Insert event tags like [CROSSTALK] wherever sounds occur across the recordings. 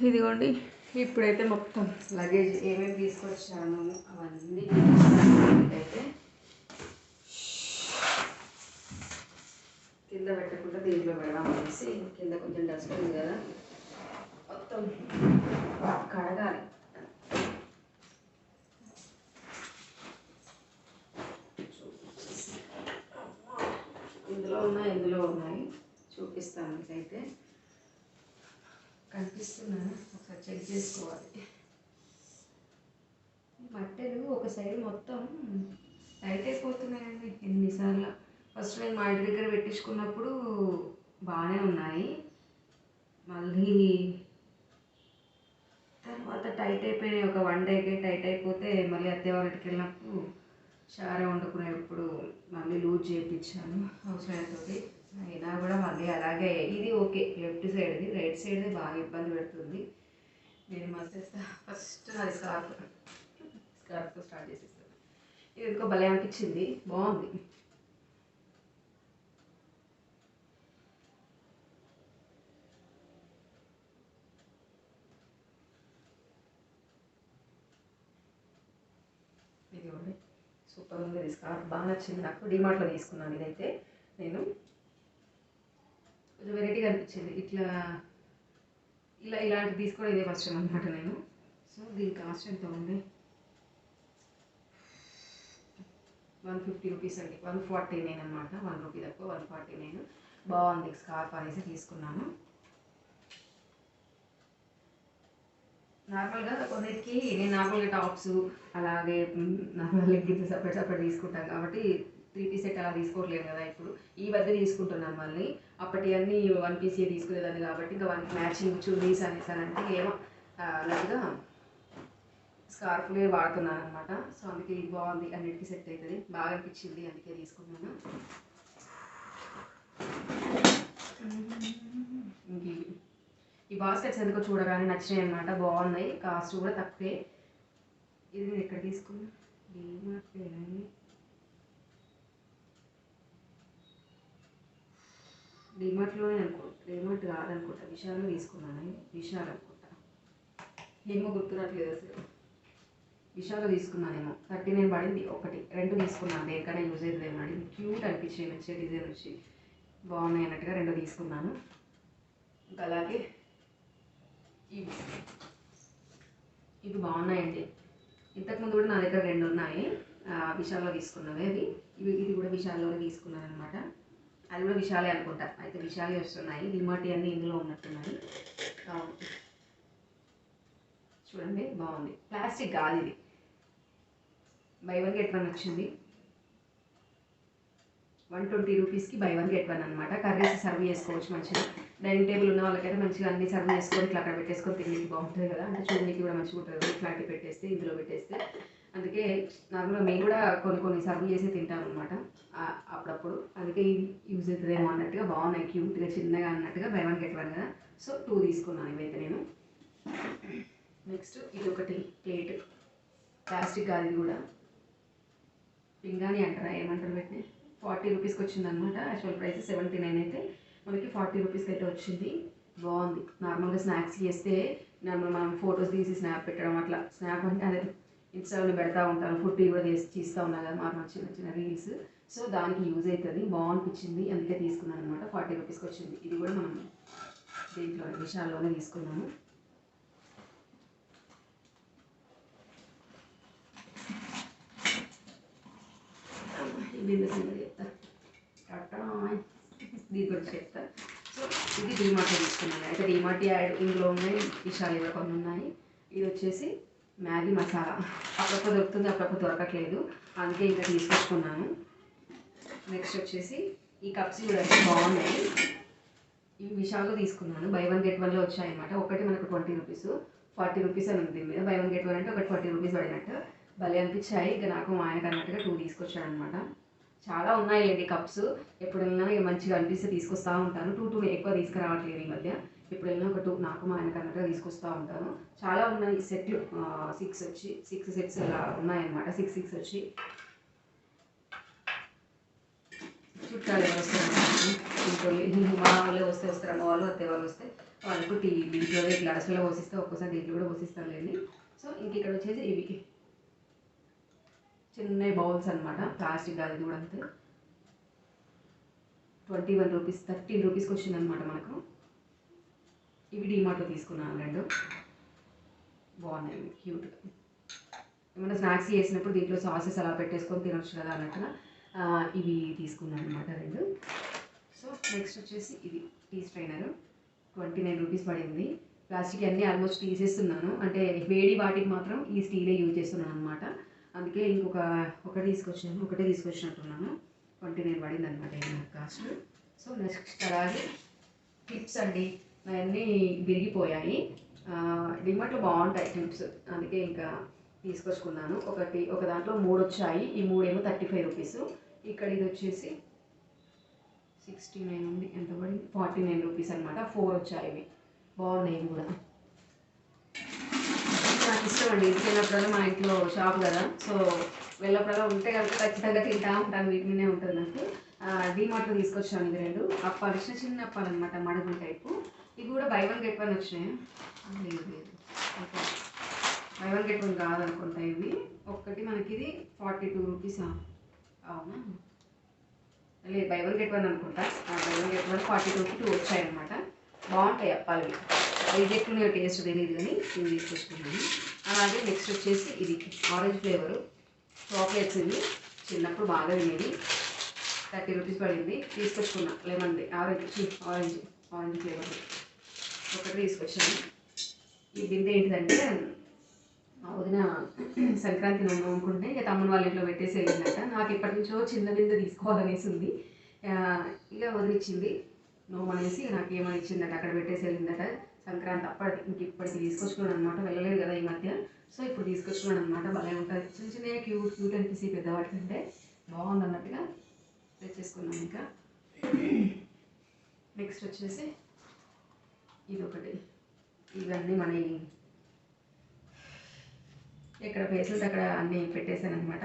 ఇదిగోండి ఇప్పుడైతే మొత్తం లగేజ్ ఏమేమి తీసుకొచ్చాను అవన్నీ అయితే కింద పెట్టకుండా దీంట్లో పెడదాం అనేసి కింద కొంచెం డస్ట్ ఉంది కదా. మొత్తం కడగాలి. ఇందులో ఉన్నాయి ఇందులో ఉన్నాయి. చూపిస్తాను మీకైతే. కనిపిస్తున్నాను ఒకసారి చెక్ చేసుకోవాలి. మట్టెలు ఒక సైడ్ మొత్తం టైట్ అయిపోతున్నాయండి ఎన్నిసార్లు. ఫస్ట్ నేను మా ఇంటి దగ్గర పెట్టించుకున్నప్పుడు బాగానే ఉన్నాయి. మళ్ళీ తర్వాత టైట్ అయిపోయినాయి. ఒక వన్ డేకే టైట్ అయిపోతే మళ్ళీ అత్తే వాళ్ళకి వెళ్ళినప్పుడు షారే వండుకునేప్పుడు మళ్ళీ లూజ్ చేయించాను. అవసరమైనతోటి అయినా కూడా మళ్ళీ అలాగే ఇది ఓకే లెఫ్ట్ సైడ్ది రైట్ సైడ్ది బాగా ఇబ్బంది పెడుతుంది. నేను మస్తేస్తా ఫస్ట్ అది స్కార్ఫ్ స్కార్ఫ్తో స్టార్ట్ చేసేస్తాను ఇది ఎందుకో భలే అనిపించింది. బాగుంది. ఇది సూపర్ ఉంది. స్కార్ఫ్ బాగా నచ్చింది నాకు. డిమార్ట్లో తీసుకున్నాను. ఇదైతే నేను కొంచెం వెరైటీగా అనిపించింది. ఇట్లా ఇలా ఇలాంటి తీసుకోవడం ఇదే ఫస్ట్ టైం అనమాట నేను. సో దీని కాస్ట్ ఎంత ఉంది? వన్ ఫిఫ్టీ రూపీస్ అండి. వన్ ఫార్టీ నైన్ అనమాట వన్ రూపీ తక్కువ వన్ ఫార్టీ నైన్ బాగుంది. స్కార్ఫ్ అనేసి తీసుకున్నాను. నార్మల్గా కొన్నిటికి నేను నార్మల్గా టాప్స్ అలాగే నార్మల్ లెగ్గిన్స్ సపరేట్ సపరేట్ తీసుకుంటాను కాబట్టి త్రీ పీస్ సెట్ అలా తీసుకోవట్లేదు కదా ఇప్పుడు. ఈ మధ్య తీసుకుంటున్నాను మళ్ళీ. అప్పటి అన్నీ వన్ పీసే తీసుకునేదాన్ని కాబట్టి ఇంకా వన్ మ్యాచింగ్ చున్నీస్ అనేసి అని అంటే ఏమో అలాగా స్కార్ఫ్లే వాడుతున్నాను అనమాట సో అందుకే ఇది బాగుంది అన్నిటికీ సెట్ అవుతుంది బాగా అనిపించింది అందుకే తీసుకున్నాను. ఇంక ఈ బాస్కెట్స్ ఎందుకో చూడగానే నచ్చినాయి అనమాట బాగున్నాయి. కాస్ట్ కూడా తక్కువే. ఇది నేను ఎక్కడ తీసుకున్నా డీమార్ట్ డీమార్ట్లోనే అనుకో డీమార్ట్ కాదనుకుంటా విశాల్లో తీసుకున్నాను విశాల్ అనుకుంటా. ఏమో గుర్తురాట్లేదు అసలు. విశాల్లో తీసుకున్నానేమో. థర్టీ నైన్ పడింది ఒకటి రెండు తీసుకున్నాను దేనికైనా యూజ్ అవుతుందేమో అని క్యూట్ అనిపించింది మంచిగా డిజైన్ వచ్చి. బాగున్నాయి అన్నట్టుగా రెండు తీసుకున్నాను. ఇంకా అలాగే ఇవి. ఇవి బాగున్నాయండి. ఇంతకుముందు కూడా నా దగ్గర రెండు ఉన్నాయి. ఆ, విశాల్లో తీసుకున్నవి అవి. ఇవి ఇది కూడా విశాల్లోనే తీసుకున్నాను అనమాట అది కూడా విశాలే అనుకుంటా. అయితే విశాలే వస్తున్నాయి. డిమార్ట్ అన్నీ ఇందులో ఉన్నట్టున్నాయి. అవును చూడండి బాగుంది. ప్లాస్టిక్ కాదు ఇది. బై వన్ గెట్ వన్ వచ్చింది. వన్ ట్వంటీ రూపీస్కి బై వన్ గెట్ వన్ అనమాట కర్రీస్ సర్వ్ చేసుకోవచ్చు మంచిగా. డైనింగ్ టేబుల్ ఉన్న వాళ్ళకైతే మంచిగా అన్ని సర్వ్ చేసుకొని ఇట్లా అక్కడ పెట్టేసుకొని తినేది బాగుంటుంది కదా. అంటే చూడడానికి కూడా మంచిగా ఉంటుంది ఇట్లాంటివి పెట్టేస్తే ఇందులో పెట్టేస్తే. అందుకే నార్మల్గా మేము కూడా కొన్ని కొన్ని సర్వ్ చేసి తింటాం అనమాట అప్పుడప్పుడు. అందుకే ఇది యూజ్ అవుతుందేమో అన్నట్టుగా బాగున్నాయి క్యూట్గా చిన్నగా అన్నట్టుగా బై వన్ గెట్ వన్ కదా. సో టూ తీసుకున్నాను ఇవైతే నేను. నెక్స్ట్ ఇది ఒకటి ప్లేట్. ప్లాస్టిక్ అది కూడా. పింగాని అంటారా? ఏమంటారు వీటిని? ఫార్టీ రూపీస్కి వచ్చింది అనమాట యాక్చువల్ ప్రైస్ సెవెంటీ నైన్ అయితే. మనకి ఫార్టీ రూపీస్కి అయితే వచ్చింది. బాగుంది. నార్మల్గా స్నాక్స్ చేస్తే నార్మల్ మనం ఫొటోస్ తీసి స్నాప్ పెట్టడం అట్లా. స్నాప్ అంటే అదే ఇన్స్టాలో పెడతా ఉంటాను. ఫుడ్ కూడా చేసి తీస్తూ ఉన్నా కదా మా చిన్న చిన్న రీల్స్ సో దానికి యూజ్ అవుతుంది బాగునిపించింది అందుకే తీసుకున్నాను అనమాట ఫార్టీ రూపీస్కి వచ్చింది. ఇది కూడా మనం దీంట్లో విషయాల్లోనే తీసుకున్నాము. చెప్తా దీని గురించి చెప్తా సో ఇది డీమార్ట్ తీసుకున్నాను అయితే డీమార్ట్ యాడ్ ఇందులో ఉన్నాయి. విషయాలు ఇవి ఉన్నాయి. ఇది వచ్చేసి మ్యాగీ మసాలా. అప్పుడప్పుడు దొరుకుతుంది అప్పుడప్పుడు దొరకట్లేదు. అందుకే ఇంకా తీసుకొచ్చుకున్నాను. నెక్స్ట్ వచ్చేసి ఈ కప్స్ కూడా బాగున్నాయి. ఇవి విశాల్లో తీసుకున్నాను. బై వన్ గెట్ వన్లో వచ్చాయన్నమాట. ఒకటి మనకు ట్వంటీ రూపీస్ ఫార్టీ రూపీస్ అని ఉంది. మీద బై వన్ గెట్ వన్ అంటే ఒకటి ఫార్టీ రూపీస్ పడినట్టు. భలే అనిపించాయి. ఇక నాకు మా ఆయనకు అన్నట్టుగా టూ తీసుకొచ్చాడనమాట చాలా ఉన్నాయి లేండి కప్స్. ఎప్పుడు మంచిగా అనిపిస్తే తీసుకొస్తూ ఉంటాను. టూ టూ ఎక్కువ తీసుకురావట్లేదు ఈ మధ్య. ఎప్పుడైనా ఒక టూ నాకు మా ఆయనకు అన్నట్టుగా తీసుకొస్తూ ఉంటాను. చాలా ఉన్నాయి సెట్లు. సిక్స్ వచ్చి సిక్స్ సెట్స్ అలా ఉన్నాయన్నమాట. సిక్స్ సిక్స్ వచ్చి. చుట్టాలు ఎవరు వస్తారు? [LAUGHS] మా వాళ్ళే వస్తే వస్తారు అమ్మ వాళ్ళు అత్తే వాళ్ళు వస్తే వాళ్ళకు టీ దీంట్లో గ్లాసులో పోసిస్తే ఒక్కోసారి దీంట్లో కూడా పోసిస్తానులేండి. సో ఇంక ఇక్కడ వచ్చేసి ఇవి. చిన్న బౌల్స్ అనమాట ప్లాస్టిక్ అది కూడా అంతే. ట్వంటీ వన్ రూపీస్ థర్టీన్ రూపీస్కి వచ్చింది అనమాట మనకు. ఇవి డిమార్ట్లో తీసుకున్నాను రెండు బాగున్నాయి క్యూట్గా ఏమైనా స్నాక్స్ చేసినప్పుడు దీంట్లో సాసెస్ అలా పెట్టేసుకొని తినొచ్చు కదా అన్నట్టుగా ఇవి తీసుకున్నాను అనమాట రెండు. సో నెక్స్ట్ వచ్చేసి ఇది tea strainer. Twenty nine rupees పడింది. ప్లాస్టిక్ అన్నీ ఆల్మోస్ట్ తీసేస్తున్నాను. అంటే వేడి వాటికి మాత్రం ఈ స్టీలే యూజ్ చేస్తున్నాను అనమాట అందుకే ఇంకొక ఒకటి తీసుకొచ్చాను ఒకటే తీసుకొచ్చినట్టున్నాను. ట్వంటీ నైన్ పడింది అనమాట నాకు కాస్ట్. సో నెక్స్ట్ అలాగే క్లిప్స్ అండి. అవన్నీ విరిగిపోయాయి. డిమార్ట్లో బాగుంటాయి క్లిప్స్. అందుకే ఇంకా తీసుకొచ్చుకున్నాను. ఒకటి ఒక దాంట్లో మూడు వచ్చాయి ఈ మూడేమో థర్టీ ఫైవ్ రూపీస్. ఇక్కడ ఇది వచ్చేసి సిక్స్టీ నైన్ ఉంది. ఎంత పడింది? ఫార్టీ నైన్ రూపీస్ అనమాట ఫోర్ వచ్చాయి ఇవి. బాగున్నాయి కూడా. నాకు ఇష్టం అండి. ఇది మా ఇంట్లో షాప్ కదా. సో వెళ్ళప్పుడల్లా ఉంటే కనుక ఖచ్చితంగా తింటా ఉంటాను. వీటినే ఉంటుంది నాకు. డీమార్ట్లో తీసుకొచ్చాను ఇది రెండు. అప్పాలు చిన్న చిన్న అప్పాలు అనమాట మడుగుల టైపు. ఇవి కూడా బై వన్ గెట్ వన్ వచ్చినాయి? లేదు లేదు. Okay buy one get one కాదనుకుంటా ఇవి. ఒక్కటి మనకి ఇది ఫార్టీ టూ రూపీస్ అవునా? లేదు బై వన్ గెట్ వన్ అనుకుంటా. Buy one get one forty టూకి టూ వచ్చాయి అనమాట బాగుంటాయి అప్పాలి రిజెక్ట్ ఉన్న టేస్ట్ తెలియదు కానీ నేను తీసుకొచ్చుకున్నాను అలాగే నెక్స్ట్ వచ్చేసి ఇది ఆరెంజ్ ఫ్లేవరు చాక్లెట్స్ ఇవి. చిన్నప్పుడు బాగా తినేది. థర్టీ రూపీస్ పడింది. తీసుకొచ్చుకున్నా. లెమన్ది ఆరెంజ్. ఆరెంజ్ ఆరెంజ్ ఫ్లేవర్ ఒకటి తీసుకొచ్చాను. ఈ బిందె ఏంటిదంటే వదిన సంక్రాంతి నన్ను నమ్ముకుంటే ఇక తమ్ముని వాళ్ళ ఇంట్లో పెట్టేసి వెళ్ళిందట. నాకు ఇప్పటి నుంచో చిన్న బిందె తీసుకోవాలనేసి ఉంది. ఇక వదిలిచ్చింది నోమనేసి నాకు ఏమని ఇచ్చిందట అక్కడ పెట్టేసి వెళ్ళిందట. సంక్రాంతి అప్పటికి ఇంక ఇప్పటికి తీసుకొచ్చుకున్నాను అనమాట వెళ్ళలేదు కదా ఈ మధ్య. సో ఇప్పుడు తీసుకొచ్చుకున్నాను అనమాట భలే ఉంటుంది. చిన్న చిన్న క్యూట్ క్యూట్ అనిపిసి పెద్దవాటి కంటే బాగుంది అన్నట్టుగా తెచ్చేసుకున్నాను ఇంకా నెక్స్ట్ వచ్చేసి ఇది ఒకటి ఇవన్నీ మన ఎక్కడ ప్లేసెస్ అక్కడ అన్నీ పెట్టేశాను అనమాట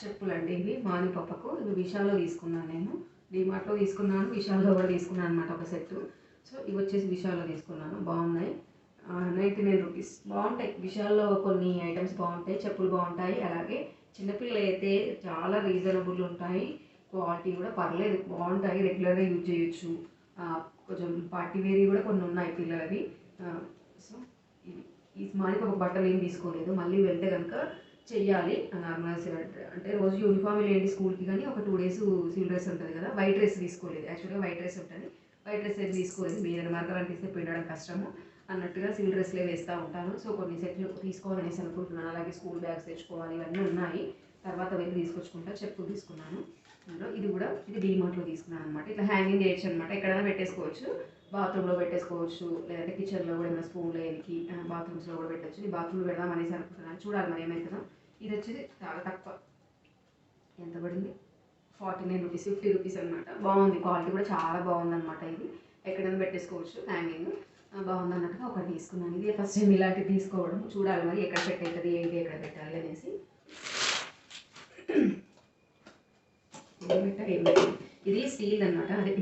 చెప్పులండి ఇవి మాని పప్పకు. ఇవి విశాల్లో తీసుకున్నాను నేను. డిమార్ట్లో తీసుకున్నాను విశాల్లో కూడా తీసుకున్నాను అనమాట ఒక సెట్ సో ఇవి వచ్చేసి విశాల్లో తీసుకున్నాను. బాగున్నాయి. Ninety nine rupees. బాగుంటాయి. విశాల్లో కొన్ని ఐటమ్స్ బాగుంటాయి చెప్పులు బాగుంటాయి. అలాగే చిన్నపిల్లలు అయితే చాలా రీజనబుల్ ఉంటాయి. క్వాలిటీ కూడా పర్లేదు. బాగుంటాయి. రెగ్యులర్గా యూజ్ చేయొచ్చు. కొంచెం పార్టీ వేరీ కూడా కొన్ని ఉన్నాయి పిల్లలవి. సో ఇవి. ఈ స్మానికి ఒక బట్టలు ఏం తీసుకోలేదు. మళ్ళీ వెళ్తే కనుక చెయ్యాలి. నార్మల్ అంటే రోజు యూనిఫామ్ లేండి స్కూల్కి కానీ ఒక టూ డేస్ సివిల్ డ్రెస్ ఉంటుంది కదా వైట్ డ్రెస్ తీసుకోలేదు. యాక్చువల్గా వైట్ డ్రెస్ ఉంటుంది. వైట్ డ్రెస్ అయితే తీసుకోలేదు. మీరు మార్కలు తీస్తే పిండడం కష్టము. అన్నట్టుగా సివిల్ డ్రెస్లే వేస్తూ ఉంటాను. సో కొన్ని సెట్లు తీసుకోవాలనేసి అనుకుంటున్నాను. అలాగే స్కూల్ బ్యాగ్స్ తెచ్చుకోవాలి. ఇవన్నీ ఉన్నాయి. తర్వాత వెళ్ళి తీసుకొచ్చుకుంటా చెప్పు తీసుకున్నాను. అందులో ఇది కూడా ఇది డీమార్ట్లో తీసుకున్నాను అనమాట ఇట్లా హ్యాంగింగ్ చేయొచ్చు అనమాట ఎక్కడైనా పెట్టేసుకోవచ్చు. బాత్రూంలో పెట్టేసుకోవచ్చు. లేదంటే కిచెన్లో కూడా ఏమైనా స్పూన్లో ఎనికి బాత్రూమ్స్లో కూడా పెట్టచ్చు. ఈ బాత్రూమ్లో పెడదాం అనేసి అనుకుంటున్నాను. చూడాలి మరి ఏమవుతుందో ఇది వచ్చేసి చాలా తక్కువ. ఎంత పడింది? Forty nine rupees fifty rupees అనమాట బాగుంది. క్వాలిటీ కూడా చాలా బాగుంది అనమాట ఇది. ఎక్కడైనా పెట్టేసుకోవచ్చు హ్యాంగింగ్ బాగుంది అన్నట్టుగా ఒకటి తీసుకున్నాను. ఇది ఫస్ట్ టైం ఇలాంటివి తీసుకోవడం. చూడాలి మరి ఎక్కడ పెట్టేది ఏంటి ఎక్కడ పెట్టాలి అనేసి. ఏం పెట్టారు ఏం పెట్టారు ఇది స్టీల్ అనమాట అదే.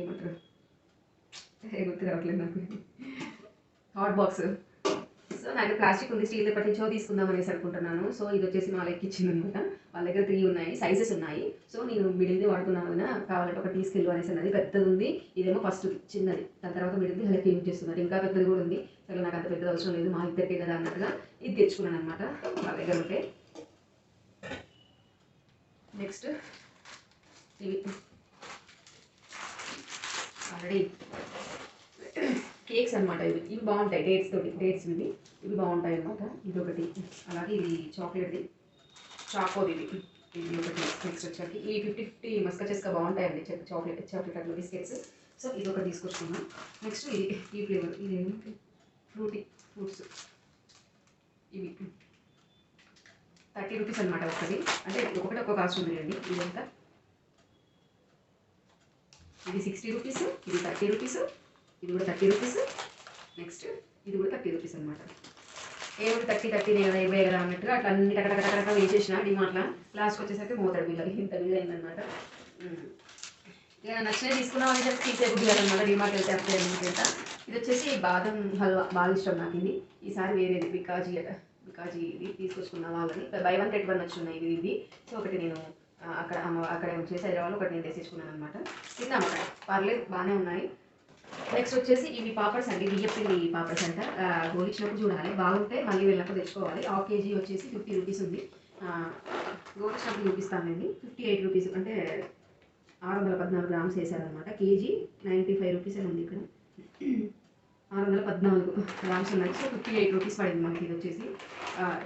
ఏమంటారు? గుర్తు రావట్లేదు నాకు. హాట్ బాక్స్ సో నాకు ప్లాస్టిక్ ఉంది స్టీల్ ఎప్పటి నుంచో తీసుకుందాం అనేసి అనుకుంటున్నాను. సో ఇది వచ్చేసి మా వాళ్ళకి ఇచ్చింది అనమాట వాళ్ళ దగ్గర త్రీ ఉన్నాయి సైజెస్ ఉన్నాయి. సో నేను మిడిల్ది వాడుతున్నాను కదా కావాలంటే ఒక తీసుకెళ్ళు అనేసి అన్నది పెద్దది ఉంది. ఇదేమో ఫస్ట్ చిన్నది. దాని తర్వాత మిడిల్ది హెల్ప్ యూజ్ చేస్తున్నారు. ఇంకా పెద్దది కూడా ఉంది. సరే నాకు అంత పెద్దది అవసరం లేదు మా ఇద్దరికే కదా అన్నట్టుగా ఇది తెచ్చుకున్నాను అనమాట వాళ్ళ దగ్గర ఉంటే. నెక్స్ట్ ఇవి ఆల్రెడీ కేక్స్ అనమాట ఇవి. ఇవి బాగుంటాయి. డేట్స్ తోటి. డేట్స్ ఇవి. ఇవి బాగుంటాయి అనమాట ఇది ఒకటి. అలాగే ఇది చాక్లెట్ది చాకోది ఇది. ఇది ఒకటి. నెక్స్ట్ వచ్చేసి ఈ ఫిఫ్టీ ఫిఫ్టీ మస్కా చెస్కా బాగుంటాయండి చెక్ చాక్లెట్ చాక్లెట్ అట్లా బిస్కెట్స్ సో ఇది ఒకటి తీసుకొచ్చుకున్నాం. నెక్స్ట్ ఇది ఈ ఫ్లేవర్ ఇది ఏంటి? ఫ్రూటీ ఫ్రూట్స్ ఇవి. థర్టీ రూపీస్ అనమాట ఒకటి. అంటే ఒకటి ఒక కాస్ట్ ఉందండి ఇదంతా. ఇది సిక్స్టీ రూపీస్ ఇది థర్టీ రూపీస్ ఇది కూడా థర్టీ రూపీస్. నెక్స్ట్ ఇది కూడా థర్టీ రూపీస్ అనమాట ఏమిటి థర్టీ థర్టీ కదా ఇరవై కదా అన్నట్టుగా అట్లా అన్ని టకటకటకటక వేసేసిన డిమార్ట్లో లాస్ట్కి వచ్చేసరికి మోతాడు బిల్ ఇంత బిల్ అయిందనమాట ఇక నచ్చినవి తీసుకున్నాం అని చెప్పి తీసేయకూడదు కదనమాట డిమార్ట్ వెళ్తే అప్పుడే అనమాట ఇది వచ్చేసి బాదం హల్వా. బాగా ఇష్టం నాకు ఇది. ఈసారి వేరేది. పికాజీ అట. బికాజ్ ఇది తీసుకొచ్చుకున్న వాళ్ళని. బై వన్ గెట్ వన్ వచ్చి ఉన్నాయి ఇది ఇది సో ఒకటి నేను అక్కడ అమ్మ అక్కడ చేసి హైదరాబాద్లో ఒకటి నేను తెచ్చేసుకున్నాను అనమాట తిన్నాం అక్కడ. పర్లేదు బాగానే ఉన్నాయి. నెక్స్ట్ వచ్చేసి ఇవి పాపర్స్ అండి బియ్యపిండి పాపర్స్ అంట ఆ, గోలిచ్చినప్పుడు చూడాలి. బాగుంటే మళ్ళీ వెళ్ళినప్పుడు తెచ్చుకోవాలి. హాఫ్ కేజీ వచ్చేసి ఫిఫ్టీ రూపీస్ ఉంది. ఆ, గోలిచ్చినప్పుడు చూపిస్తానండి ఫిఫ్టీ ఎయిట్ రూపీస్ అంటే ఆరు వందల పద్నాలుగు గ్రామ్స్ వేసారనమాట కేజీ నైంటీ ఫైవ్ రూపీస్ అని ఉంది ఇక్కడ? ఆరు వందల పద్నాలుగు గ్రామ్స్ ఉన్నాయి. సో ఫిఫ్టీ ఎయిట్ రూపీస్ పడింది మనకి ఇది వచ్చేసి.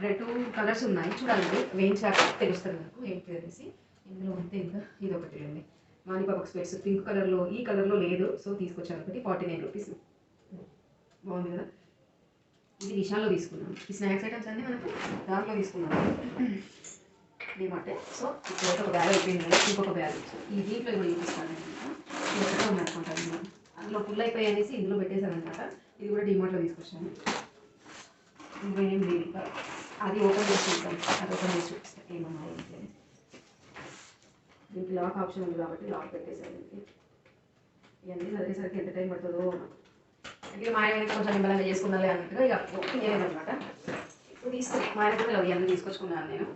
రెడ్ టూ కలర్స్ ఉన్నాయి. చూడాలండి. వేయించాక తెలుస్తుంది నాకు. ఏంటి అనేసి ఇందులో ఉంటే ఇంకా ఇది ఒకటి అండి. మానిపాపక్ స్పెట్స్ పింక్ కలర్లో ఈ కలర్లో లేదు. సో తీసుకొచ్చాను ఒకటి ఫార్టీ నైన్ రూపీస్ బాగుంది కదా? ఇది విషాల్లో తీసుకున్నాను. ఈ స్నాక్స్ ఐటమ్స్ అన్నీ మనకు దాంట్లో తీసుకున్నాను. ఏమంటే సో ఇక్కడ ఒక బ్యాగ్ అయిపోయింది. ఇంకొక బ్యాగ్ ఈ దీంట్లో కూడా చూపిస్తాను అనుకుంటాను అందులో ఫుల్ అయిపోయి అనేసి ఇందులో పెట్టేశారనమాట. ఇది కూడా డిమార్ట్లో తీసుకొచ్చాను. ఇంకా ఏం లేదు. అది ఓపెన్ చేసి చూస్తాను అది ఓపెన్ చేసి చూపిస్తాను ఏమన్నా దీనికి లాక్ ఆప్షన్ ఉంది కాబట్టి లాక్ పెట్టేశారు దీనికి. ఇవన్నీ చదివేసరికి ఎంత టైం పడుతుందో అంటే మా ఆయన కొంచెం నిమ్మలంగా చేసుకున్నాలే అన్నట్టుగా ఇక ఓపెన్ చేయలేదనమాట ఇప్పుడు తీసుకు. మా ఆయన కూడా ఇవన్నీ తీసుకొచ్చుకున్నాను నేను.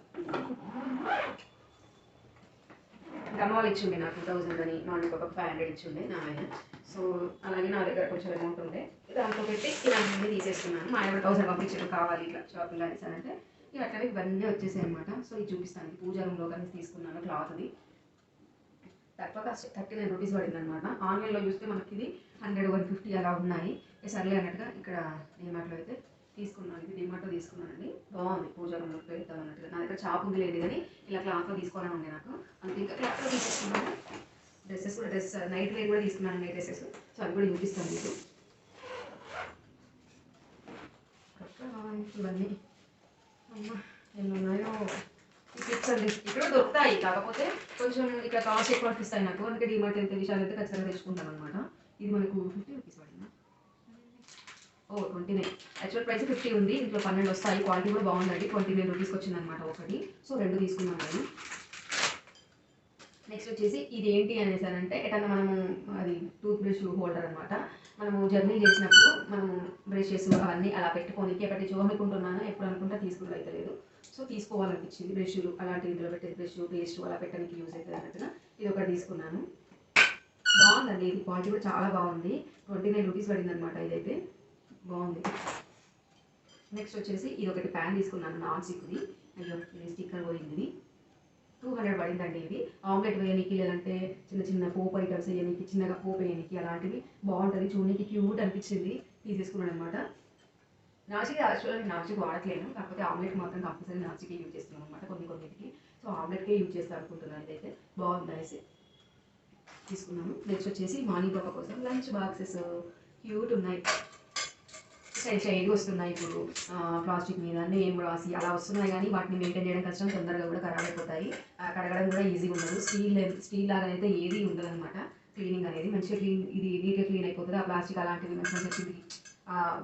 ఇంకా అమ్మ వాళ్ళు ఇచ్చిండే నాకు టూ థౌజండ్ అని. మా ఒక ఫైవ్ హండ్రెడ్ ఇచ్చిండే నా ఆయన. సో అలాగే నా దగ్గర కొంచెం అమౌంట్ ఉండే. దాంట్లో పెట్టి ఇలాంటివన్నీ తీసేసుకున్నాను. మా ఆయన థౌసండ్ పంపించారు కావాలి ఇట్లా షాపింగ్ అనేసి అని అంటే. ఇక అట్లనే ఇవన్నీ వచ్చేసాయి అనమాట సో ఇది చూపిస్తాను. పూజా రూమ్లో కానీ తీసుకున్నాను క్లాత్ది తక్కువ కాస్ట్ థర్టీ నైన్ రూపీస్ పడింది అనమాట ఆన్లైన్లో చూస్తే మనకి ఇది హండ్రెడ్ వన్ ఫిఫ్టీ అలా ఉన్నాయి. సర్లే అన్నట్టుగా ఇక్కడ డిమార్ట్లో అయితే తీసుకున్నాను. ఇది డిమార్ట్లో తీసుకున్నానండి. బాగుంది. పూజా రూమ్లో పెడతాం అన్నట్టుగా. నా దగ్గర చాప్ ఉంది లేదు కానీ ఇలా క్లాత్లో తీసుకోవాలని ఉండే నాకు. అంత ఇంకా క్లాత్లో తీసేసుకున్నాను. డ్రెస్సెస్ డ్రెస్ నైట్ వేర్ కూడా తీసుకున్నాను నైట్ డ్రెస్సెస్. సో అవి కూడా చూపిస్తాను మీకు. ఇవన్నీ అమ్మా ఎన్ని ఉన్నాయో. పిక్స్ అండి. ఇక్కడ దొరుకుతాయి. కాకపోతే కొంచెం ఇక్కడ కాస్ట్ ఎక్కువ అనిపిస్తాయి నాకు. అందుకే డిమార్ట్ అయితే విషయాలు అయితే ఖచ్చితంగా తెచ్చుకుంటాను అనమాట ఇది మనకు ఫిఫ్టీ రూపీస్ పడిందా? ఓ twenty nine actual price fifty ఉంది. ఇంట్లో పన్నెండు వస్తాయి. క్వాలిటీ కూడా బాగుందండి. ట్వంటీ నైన్ రూపీస్కి వచ్చింది అనమాట ఒకటి. సో రెండు తీసుకున్నాను నేను. నెక్స్ట్ వచ్చేసి ఇది ఏంటి అనేసి అని అంటే ఎటన్నా మనము అది టూత్ బ్రష్ హోల్డర్ అనమాట మనము జర్నీ చేసినప్పుడు మనము బ్రషెస్ అవన్నీ అలా పెట్టుకోనికి ఎప్పటి నుంచి అనుకుంటున్నాను ఎప్పుడు అనుకుంటా తీసుకుంటూ అయితే లేదు. సో తీసుకోవాలనిపించింది బ్రష్లు అలాంటి ఇందులో పెట్టే బ్రష్ పేస్ట్ అలా పెట్టడానికి యూజ్ అవుతుంది అన్నట్టుగా ఇది ఒకటి తీసుకున్నాను. బాగుందండి ఇది క్వాలిటీ కూడా చాలా బాగుంది. ట్వంటీ నైన్ రూపీస్ పడింది అనమాట ఇదైతే. బాగుంది. నెక్స్ట్ వచ్చేసి ఇది ఒకటి ప్యాన్ తీసుకున్నాను నాన్ స్టిక్ది అయ్యో స్టిక్కర్ పోయింది. ఇది పడిందండి ఇది ఆమ్లెట్ వేయనికి లేదంటే చిన్న చిన్న పోపు ఐటమ్స్ వేయడానికి చిన్నగా పోపు వేయడానికి అలాంటివి బాగుంటుంది. చూడడానికి క్యూట్ అనిపించింది. తీసేసుకున్నాను అనమాట నాచికి యాక్చువల్గా నాచికి వాడట్లేను. కాకపోతే ఆమ్లెట్ మాత్రం కంపల్సరీ నాచికే యూజ్ చేస్తున్నాను అనమాట కొన్ని కొన్నిటికి. సో ఆమ్లెట్కే యూజ్ చేస్తాను అనుకుంటున్నాను ఇదైతే. బాగుందనేసి తీసుకున్నాను. నెక్స్ట్ వచ్చేసి మార్నింగ్ పాప కోసం లంచ్ బాక్సెస్. క్యూట్ ఉన్నాయి. సైడ్ వస్తున్నాయి ఇప్పుడు? ప్లాస్టిక్ మీద నేమ్ రాసి అలా వస్తున్నాయి కానీ వాటిని మెయింటైన్ చేయడం కష్టం తొందరగా కూడా ఖరాబ్ అయిపోతాయి. ఆ, కడగడం కూడా ఈజీగా ఉండదు. స్టీల్ స్టీల్ లాగా అయితే ఏది ఉండదు అనమాట క్లీనింగ్ అనేది మంచిగా క్లీన్ ఇది నీట్గా క్లీన్ అయిపోతుంది. ఆ ప్లాస్టిక్ అలాంటివి మంచిగా చెప్పింది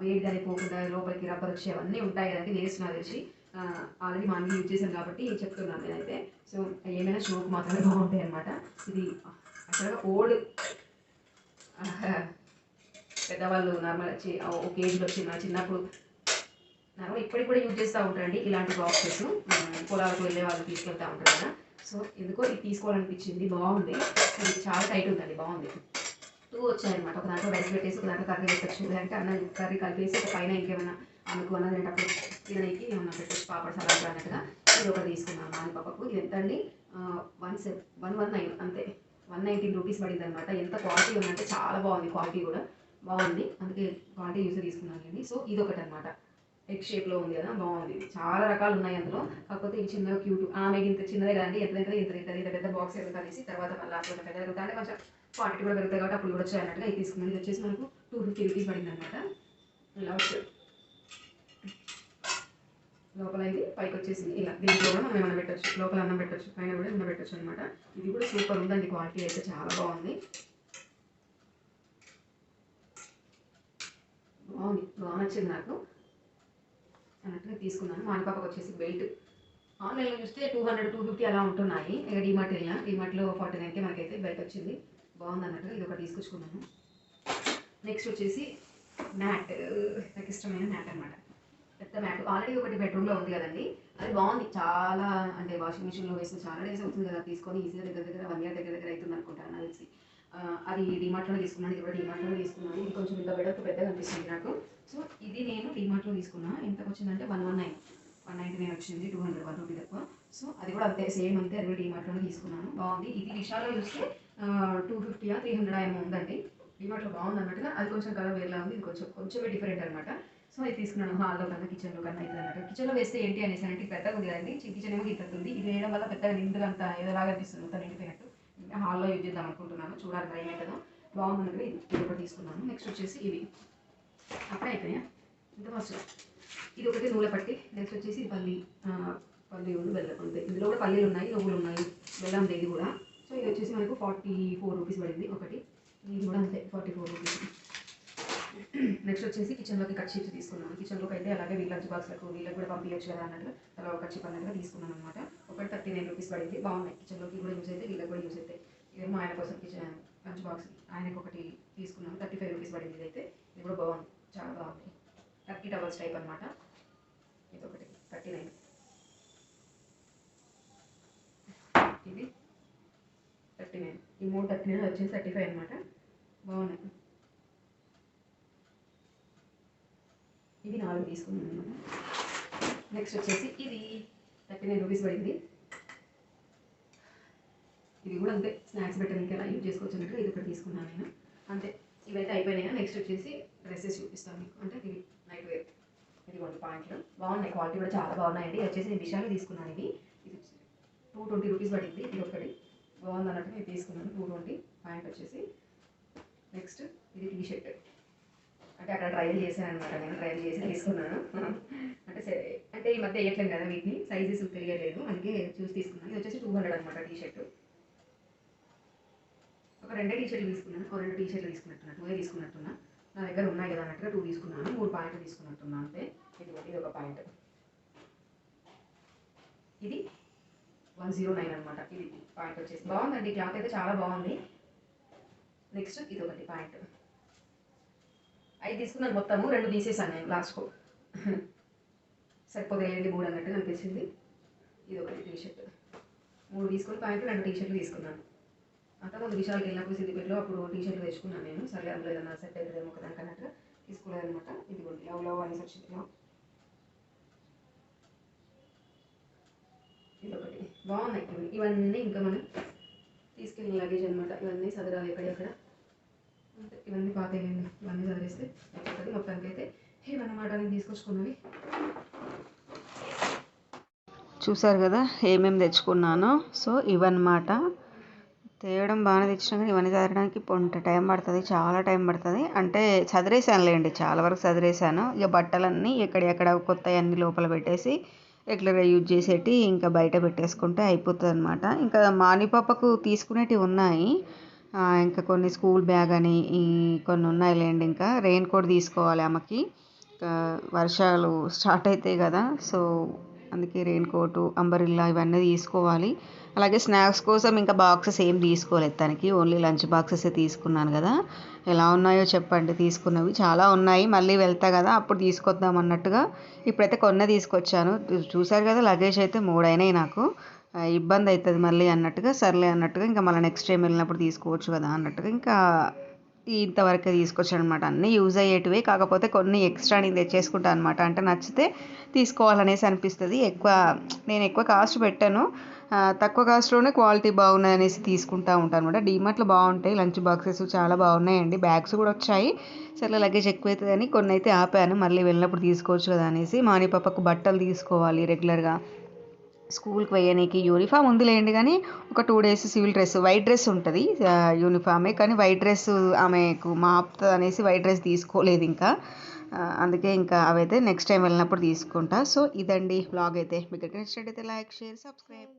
వేడిగా అయిపోకుండా లోపలికి రబ్బర్ వచ్చి అవన్నీ ఉంటాయి కదండి వేస్ట్ నాకు తెలిసి. ఆల్రెడీ మా అన్ని యూజ్ చేశాను కాబట్టి చెప్తున్నాను నేనైతే. సో ఏమైనా షోకు మాత్రమే బాగుంటాయి అనమాట ఇది అసలు ఓల్డ్ పెద్దవాళ్ళు నార్మల్ ఒక ఏజ్లో వచ్చిన చిన్నప్పుడు నార్మల్ ఇప్పటికి కూడా యూజ్ చేస్తూ ఉంటారండి ఇలాంటి బాక్సెస్ పొలాలకు వెళ్ళే వాళ్ళు తీసుకెళ్తూ ఉంటారు కదా. సో ఎందుకో ఇది తీసుకోవాలనిపించింది. బాగుంది. ఇది చాలా టైట్ ఉందండి. బాగుంది. టూ వచ్చాయన్నమాట. ఒక దాంట్లో రైస్ పెట్టేసి ఒక దాంట్లో కర్రీ పెట్టచ్చు. లేదంటే అన్న కర్రీ కలిపేసి ఒక పైన ఇంకేమైనా ఆమెకు అన్నది తినేటప్పుడు తినడానికి ఏమన్నా పెట్టచ్చు. పాపడ్ సలాడ్ అన్నట్టుగా ఇది ఒకటి తీసుకున్నాను. నాని పాపకు ఇది ఎంత అండి? One seven one one nine అంతే. వన్ నైన్టీన్ రూపీస్ పడింది అనమాట ఎంత క్వాలిటీ ఉందంటే చాలా బాగుంది క్వాలిటీ కూడా. బాగుంది. అందుకే క్వాలిటీ యూస్ తీసుకున్నానండి సో ఇది ఒకటి అనమాట ఎగ్ షేప్లో ఉంది కదా బాగుంది. చాలా రకాలు ఉన్నాయి అందులో. కాకపోతే ఇది చిన్నగా క్యూట్ ఆమె ఇంత చిన్నదే కదండి. ఎంత ఎంత ఇంత ఇంత ఇంత పెద్ద బాక్స్ ఎంత అనేసి తర్వాత మళ్ళీ అప్పుడు పెద్ద పెరుగుతా అంటే కొంచెం క్వాంటిటీ కూడా పెరుగుతాయి కాబట్టి అప్పుడు కూడా వచ్చాయి అన్నట్టుగా ఇది తీసుకున్నాను. ఇది వచ్చేసి మనకు టూ ఫిఫ్టీ రూపీస్ పడింది అనమాట ఇలా లోపల ఇది పైకి వచ్చేసి ఇలా దీంట్లో కూడా మనం ఏమైనా పెట్టచ్చు. లోపల అన్నం పెట్టచ్చు పైన కూడా ఏమైనా పెట్టచ్చు అనమాట ఇది కూడా సూపర్ ఉందండి క్వాలిటీ అయితే చాలా బాగుంది బాగుంది బాగా నచ్చింది నాకు. అన్నట్టుగా తీసుకున్నాను. మా పాపకు వచ్చేసి బెల్ట్. ఆన్లైన్లో చూస్తే టూ హండ్రెడ్ టూ ఫిఫ్టీ అలా ఉంటున్నాయి. ఇక డిమార్ట్ వెళ్ళినా. డిమార్ట్లో ఫార్టీ నైన్కే మనకైతే బెల్ట్ వచ్చింది. బాగుంది అన్నట్టు ఇది ఒకటి తీసుకొచ్చుకున్నాను. నెక్స్ట్ వచ్చేసి మ్యాట్. నాకు ఇష్టమైన మ్యాట్ అనమాట పెద్ద మ్యాట్. ఆల్రెడీ ఒకటి బెడ్రూమ్లో ఉంది కదండి. అది బాగుంది. చాలా అంటే వాషింగ్ మిషన్లో వేసిన చాలా డేస్ అవుతుంది కదా. తీసుకొని ఈజీగా దగ్గర దగ్గర వన్ ఇయర్ దగ్గర దగ్గర అవుతుంది అనుకుంటాను నాకు తెలిసి. అది డిమార్ట్లో తీసుకున్నాను. ఇది కూడా డిమార్ట్లో తీసుకున్నాను. ఇది కొంచెం ఇంకా బెడర్కు పెద్దగా అనిపిస్తుంది నాకు. సో ఇది నేను డిమార్ట్లో తీసుకున్నాను ఎంతకు వచ్చిందంటే one one nine. One ninety nine వచ్చింది టూ హండ్రెడ్ వన్ రూపీ తక్కువ. సో అది కూడా అంతే సేమ్ అంతే అది కూడా డిమార్ట్లోనే తీసుకున్నాను. బాగుంది. ఇది విశాల్లో చూస్తే టూ ఫిఫ్టీయా త్రీ హండ్రెడ్ ఏమో ఉందండి. డిమార్ట్లో బాగుంది అన్నట్టుగా అది కొంచెం కలర్ వేరేలా ఉంది. ఇది కొంచెం కొంచెమే డిఫరెంట్ అనమాట సో అది తీసుకున్నాను హాల్లో కన్నా కిచెన్లో కన్నా అయితే అన్నట్టు కిచెన్లో వేస్తే ఏంటి అనేసి అంటే పెద్దగా ఉంది కదండి. కిచెన్ ఏమో ఉంది. ఇది వేయడం వల్ల పెద్దగా నిండుగా అంత ఏదోలాగా అనిపిస్తుంది. మొత్తం నిండిపోయినట్టు. హాల్లో యూజ్ చేద్దాం అనుకుంటున్నాను. చూడాలి మరి ఏమవుతుందో బాగుంది ఇది ఇది ఒకటి తీసుకున్నాను. నెక్స్ట్ వచ్చేసి ఇవి. అప్పుడే అయిపోయా ఇంత ఫస్ట్ ఇది ఒకటి నూనె పట్టి నెక్స్ట్ వచ్చేసి పల్లి పల్లి ఉంది బెల్లం ఉంది. ఇందులో కూడా పల్లీలు ఉన్నాయి నువ్వులు ఉన్నాయి బెల్లం ఉంది ఇది కూడా. సో ఇది వచ్చేసి మనకు ఫార్టీ ఫోర్ రూపీస్ పడింది ఒకటి. ఇది కూడా అంతే ఫార్టీ ఫోర్ రూపీస్. నెక్స్ట్ వచ్చేసి కిచెన్లోకి కట్ షీట్స్ తీసుకున్నాను. కిచెన్లోకి అయితే అలాగే వీళ్ళ లంచ్ బాక్స్లకు వీళ్ళకి కూడా పంపించచ్చు కదా అన్నట్లు అలా ఒక కట్ అన్నట్టుగా తీసుకున్నాను అనమాట ఒకటి థర్టీ నైన్ రూపీస్ పడింది బాగున్నాయి. కిచెన్లోకి కూడా యూస్ అయితే వీళ్ళకి కూడా యూస్ అయితే. ఇదేమో ఆయన కోసం కిచెన్ లంచ్ బాక్స్ ఆయనకు ఒకటి తీసుకున్నాను థర్టీ ఫైవ్ రూపీస్ పడింది ఇదైతే. ఇది కూడా బాగుంది. చాలా బాగుంది టర్కీ డబల్స్ టైప్ అనమాట ఇది ఒకటి థర్టీ నైన్. ఇది థర్టీ నైన్. ఈ మూడు థర్టీ నైన్ వచ్చింది థర్టీ ఫైవ్ అనమాట బాగున్నాయి. ఇది నాలుగు తీసుకున్నాను అనమాట నెక్స్ట్ వచ్చేసి ఇది థర్టీ నైన్ రూపీస్ పడింది. ఇది కూడా అంతే. స్నాక్స్ పెట్టడానికి ఎలా యూజ్ చేసుకోవచ్చు అన్నట్టు ఇది ఒకటి తీసుకున్నాను నేను. అంతే. ఇవైతే అయిపోయినాయి? నెక్స్ట్ వచ్చేసి డ్రెస్సెస్ చూపిస్తాను మీకు. అంటే ఇవి నైట్ వేర్ ఇది కొన్ని పాయింట్లు బాగున్నాయి. క్వాలిటీ కూడా చాలా బాగున్నాయండి. వచ్చేసి నేను విషయాలు తీసుకున్నాను ఇవి. ఇది టూ ట్వంటీ రూపీస్ పడింది. ఇది ఒకటి. బాగుంది అన్నట్టు నేను తీసుకున్నాను. టూ ట్వంటీ పాయింట్ వచ్చేసి. నెక్స్ట్ ఇది టీ షర్ట్ అంటే అక్కడ ట్రయల్ చేశాను అనమాట నేను ట్రయల్ చేసి తీసుకున్నాను. అంటే సరే. అంటే ఈ మధ్య వేయట్లేదు కదా వీటిని. సైజెస్ తెలియలేదు అందుకే చూసి తీసుకున్నాను. ఇది వచ్చేసి టూ హండ్రెడ్ అనమాట టీ షర్ట్ ఒక రెండే టీ షర్ట్లు తీసుకున్నాను. ఒక రెండు టీ షర్ట్లు తీసుకున్నట్టున్నా టూ తీసుకున్నట్టున్నా. నా దగ్గర ఉన్నాయి కదా అన్నట్టుగా టూ తీసుకున్నాను మూడు పాయింట్లు తీసుకున్నట్టున్నా అంతే. ఇది ఒకటి, ఇది ఒక పాయింట్ ఇది వన్ జీరో నైన్ అనమాట ఇది పాయింట్ వచ్చేసి. బాగుందండి క్లాత్ అయితే చాలా బాగుంది. నెక్స్ట్ ఇది ఒకటి పాయింట్ ఐదు తీసుకున్నాను మొత్తము రెండు తీసేసాను నేను లాస్ట్కు సరిపోతే ఏంటి మూడు అన్నట్టుగా అనిపించింది. ఇది ఒకటి టీ షర్ట్ మూడు తీసుకుని పాయింట్ రెండు టీ షర్ట్లు తీసుకున్నాను. అంతకుముందు విశాల్కి వెళ్ళినప్పుడు సిద్దిపేటలో అప్పుడు టీ షర్ట్లు తెచ్చుకున్నాను నేను. సరే అందులో ఏదైనా సెట్ అవుతుందేమో కదా అన్నట్టుగా తీసుకోలేదన్నమాట ఇది కూడా లవ్ లవ్ అనేసి వచ్చింది. లవ్. బాగున్నాయి ఇవన్నీ. ఇంకా మనం తీసుకెళ్ళిన లగేజ్ అనమాట ఇవన్నీ సదరాలి ఎక్కడెక్కడ అంటే ఇవన్నీ పాతేయండి ఇవన్నీ చదివేస్తే అయిపోతుంది. మొత్తానికి అయితే ఇవన్నమాట నేను తీసుకొచ్చుకున్నవి. చూసారు కదా ఏమేమి తెచ్చుకున్నానో. సో ఇవన్నమాట. తేయడం బాగానే తెచ్చినా కానీ ఇవన్నీ చదవడానికి కొంత టైం పడుతుంది చాలా టైం పడుతుంది. అంటే చదివేసానులేండి చాలా వరకు చదివేసాను ఇక బట్టలన్నీ ఎక్కడెక్కడ కొత్త అన్ని లోపల పెట్టేసి రెగ్యులర్గా యూజ్ చేసేటి ఇంకా బయట పెట్టేసుకుంటే అయిపోతుంది అనమాట ఇంకా మానిపాపకు తీసుకునేటివి ఉన్నాయి. ఇంకా కొన్ని స్కూల్ బ్యాగ్ అని కొన్ని కొన్ని ఉన్నాయిలేండి ఇంకా. రెయిన్ కోట్ తీసుకోవాలి ఆమెకి. వర్షాలు స్టార్ట్ అవుతాయి కదా సో అందుకే రెయిన్ కోటు అంబరిల్లా ఇవన్నీ తీసుకోవాలి. అలాగే స్నాక్స్ కోసం ఇంకా బాక్సెస్ ఏం తీసుకోలేదు. తనకి ఓన్లీ లంచ్ బాక్సెస్ తీసుకున్నాను కదా. ఎలా ఉన్నాయో చెప్పండి. తీసుకున్నవి చాలా ఉన్నాయి. మళ్ళీ వెళ్తా కదా. అప్పుడు తీసుకొద్దాం అన్నట్టుగా ఇప్పుడైతే కొన్న తీసుకొచ్చాను. చూసారు కదా లగేజ్ అయితే మూడైనాయి నాకు. ఇబ్బంది అవుతుంది మళ్ళీ అన్నట్టుగా సర్లే అన్నట్టుగా ఇంకా మళ్ళీ నెక్స్ట్ టైం వెళ్ళినప్పుడు తీసుకోవచ్చు కదా అన్నట్టుగా ఇంకా ఇంతవరకే తీసుకొచ్చాను అనమాట అన్నీ యూజ్ అయ్యేటివే. కాకపోతే కొన్ని ఎక్స్ట్రా నేను తెచ్చేసుకుంటాను అనమాట. అంటే నచ్చితే తీసుకోవాలనేసి అనిపిస్తుంది. ఎక్కువ నేను ఎక్కువ కాస్ట్ పెట్టాను. తక్కువ కాస్ట్లోనే క్వాలిటీ బాగున్నాయి అనేసి తీసుకుంటా ఉంటాను అనమాట. డీమార్ట్లో బాగుంటాయి. లంచ్ బాక్సెస్ చాలా బాగున్నాయండి. బ్యాగ్స్ కూడా వచ్చాయి. సరే లగేజ్ ఎక్కువ అవుతుందని కొన్ని అయితే ఆపాను. మళ్ళీ వెళ్ళినప్పుడు తీసుకోవచ్చు కదా అనేసి మాని పాపకు బట్టలు తీసుకోవాలి రెగ్యులర్గా. స్కూల్కి వేయనీకి యూనిఫామ్ ఉందిలేండి కానీ ఒక two days civil dress white dress ఉంటుంది యూనిఫామే కానీ వైట్ డ్రెస్ ఆమెకు మాపుతుంది అనేసి వైట్ డ్రెస్ తీసుకోలేదు ఇంకా. అందుకే ఇంకా అవైతే నెక్స్ట్ టైం వెళ్ళినప్పుడు తీసుకుంటా. సో ఇదండి బ్లాగ్ అయితే. మీకు నచ్చినట్టయితే లైక్ షేర్ సబ్స్క్రైబ్.